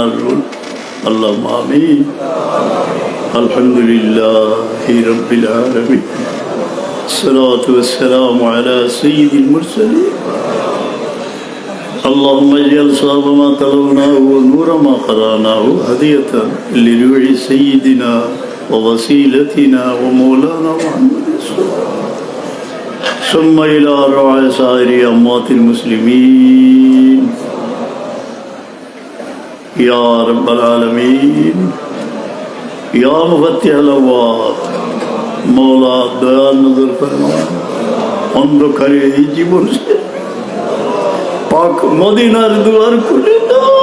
اللهم آمين. الحمد لله رب العالمين. الصلاة والسلام على سيد المرسلين. اللهم اجعل صواب ما تلوناه ونور ما قراناه هدية لروح سيدنا ووسيلتنا ومولانا محمد ثم إلى روع سائر أموات المسلمين. يا رب العالمين يا مفتح الأبواب মৌলা দয়াল নজর ফরমান অন্ধকারে এই জীবন পাক মদিনার দুয়ার খুলে দাও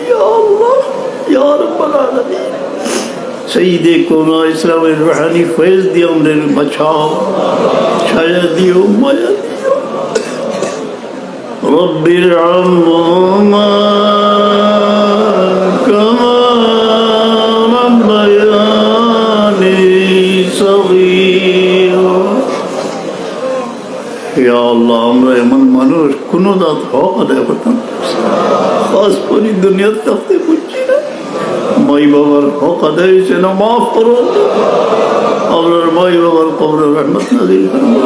ইয়া আল্লাহ ইয়া রাব্বাল আলামিন সঈদে কোনা ইসলামের রুহানি ফয়েজ দিয়ে আমাদের বাঁচাও ছায়া দিও মায়া দিও رب ارحمهما كما ربياني صغيرا ইয়া আল্লাহ আমরা এমন মানুষ কোনো দাঁত হক আদায় করতাম খাস করি দুনিয়ার থাকতে বুঝছি না মাই বাবার হক আদায় হয়েছে না মাফ করো আপনার মাই বাবার কবরের রহমত নাজিল করবো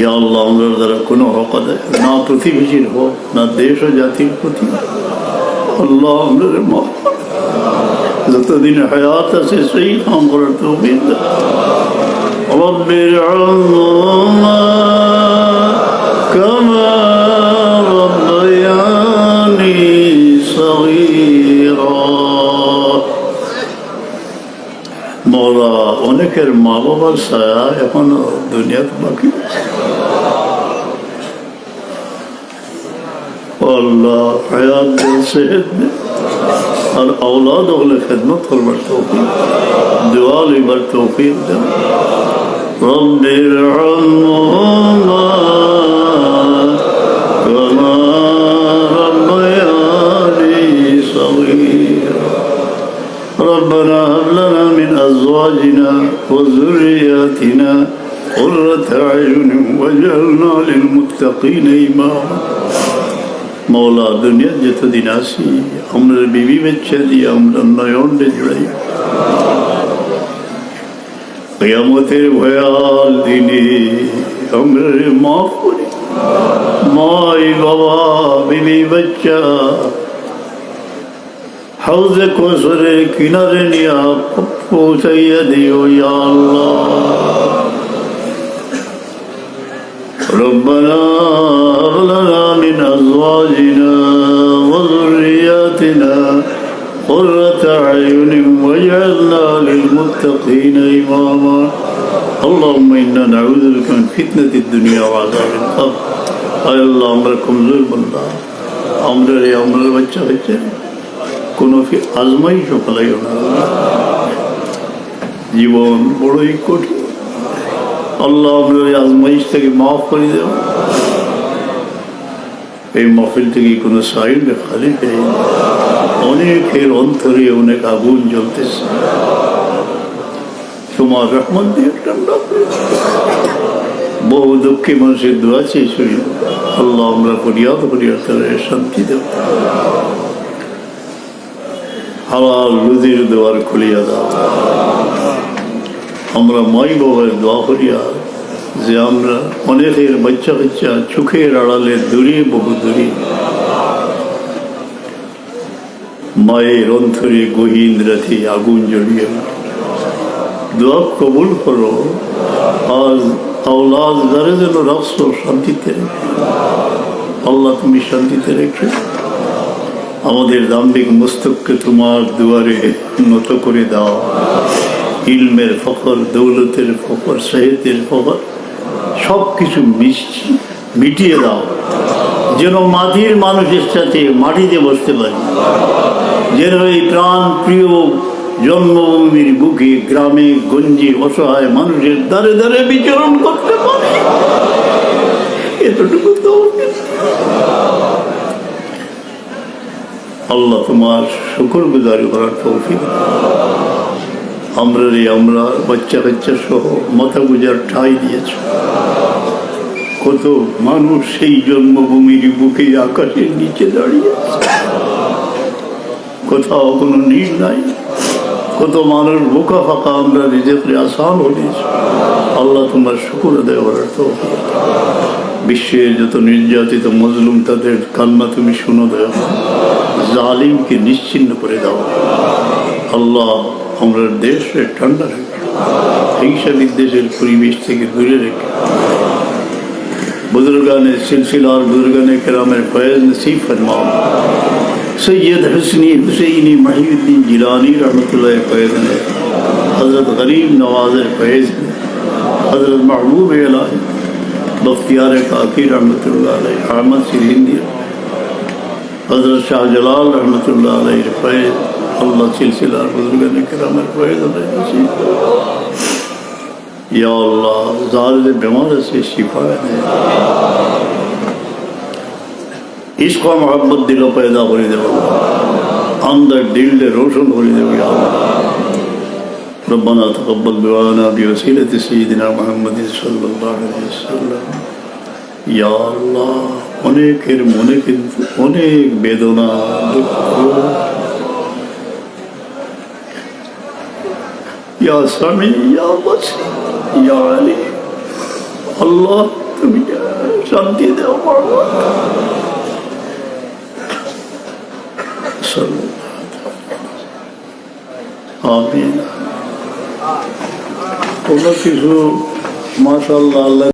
ইয়া আল্লাহ আমাদের দ্বারা কোনো হক আদায় না প্রতিবেশীর হোক না দেশ ও জাতির প্রতি আল্লাহ আমাদের মাফ করো। যতদিন হায়াত আছে সেই কাম করার তো رب ارحمهما كما ربياني صغيرا মৌলা অনেকের মা বাবার ছায়া এখনো দুনিয়াতে বাকি الله حياة سيدنا عن أولادهم لخدمتهم بالتوفيق. دوالي بالتوفيق رب ارحمهما كما ربياني صغيرا ربنا هب لنا من أزواجنا وذرياتنا قرة أعين وجعلنا للمتقين إماما. মৌলা দুনিয়া যতদিন আসি, আমরা বিবিবেচ্ছা দিয়ে আমরা নয়ন জুড়াই। কেয়ামতের ভয়াল দিনে আমরা মা করি। মাই বাবা, বিবি বাচ্চা, হাউজে কোসরে কিনারে নিয়া পৌঁছাইয়া দিও আল্লাহ। রব্বানা ازواجنا وذرياتنا قرة اعين واجعلنا للمتقين اماما اللهم انا نعوذ بك من فتنة الدنيا وعذاب القبر আয় আল্লাহ আমরা কমজোর বন্ধা আমরা রে আমরা বাচ্চা হয়েছে কোনো ফি- আজমাই সফলাইও না জীবন বড়ই কঠিন আল্লাহ আমরা ওই আজমাইশ থেকে মাফ করে দেব এই মহফিল থেকে কোনো সাইড খালি পেয়ে অনেকের অন্তরে অনেক আগুন জ্বলতেছে। তোমার রহমান দিয়ে। বহু দুঃখী মানুষের দোয়া চেয়েছি আল্লাহ আমরা ফরিয়াদ ফরিয়াদ শান্তি দেব হালাল রুজির দোয়ার খুলিয়া দাও। আমরা মাই বাবার দোয়া করিয়া যে আমরা অনেকের বাচ্চা বাচ্চা চোখের আড়ালে দূরে বহু দূরে। মায়ের অন্তরে গহীন রাতে আগুন জ্বলিয়ে দোয়া কবুল করো, আজ আওলাদ দ্বারে যেন রাষ্ট্র শান্তিতে। আল্লাহ তুমি শান্তিতে রেখে। আমাদের দাম্ভিক মস্তককে তোমার দুয়ারে নত করে দাও। ইলমের ফখর, দৌলতের ফখর সাহিত্যের ফখর। সব কিছু মিটিয়ে দাও। যেন মাটির মানুষের সাথে মাটিতে বসতে পারি। যেন এই প্রাণ প্রিয় জন্মভূমির বুকে গ্রামে গঞ্জে অসহায় মানুষের দ্বারে দ্বারে বিচরণ করতে পারি। এতটুকু তো আল্লাহ তোমার শুকর গুজারি করার তৌফিক। আমরা আমরা বাচ্চা কাচ্চা সহ মাথা গুজার ঠাই দিয়েছ। কত মানুষ সেই জন্মভূমির বুকে আকাশের নিচে দাঁড়িয়ে কোথাও কোনো নীল নাই। কত মানুষ বোকা ফাঁকা আমরা নিজেকে আসান হয়েছি আল্লাহ তোমার শুকুর করার তো বিশ্বের যত নির্যাতিত মজলুম তাদের কান্না তুমি শুনো দেও। জালিমকে নিশ্চিন্ন করে দাও। আল্লাহ আমরা দেশে ঠান্ডা রাখি হিংসা বিদ্বেষের পরিবেশ থেকে দূরে রেখে بزرگان سلسلہ اور بزرگان کرام فیض نصیب فرماؤ سید حسنی حسینی محی الدین جیلانی رحمۃ اللہ فیض نے حضرت غریب نواز فیض نے حضرت محبوب الہی بختیار کاکی رحمۃ اللہ علیہ احمد سرندی حضرت شاہ جلال رحمت اللہ علیہ فیض আল্লাহ সিলসিলার বুজুর্গানি কেরামের প্রয়োজন হয়েছে ইয়া আল্লাহ, যার যে বেমার আছে শিফা ইস্ক মোহাম্মত দিল, পয়দা করে দেব। আন্দর দিলে রোশন করে দেব ربنا تقبل دعانا بوسيلة سيدنا محمد صلى الله عليه وسلم يا অনেকের মনে কিন্তু অনেক বেদনা, দুঃখ ইয়া স্বামী, ইয়া বাসি, ইয়া আলী। আল্লাহ, তুমি শান্তি দেও বাবা আমিন। কোনো কিছু মাসাল্লাহ আল্লাহ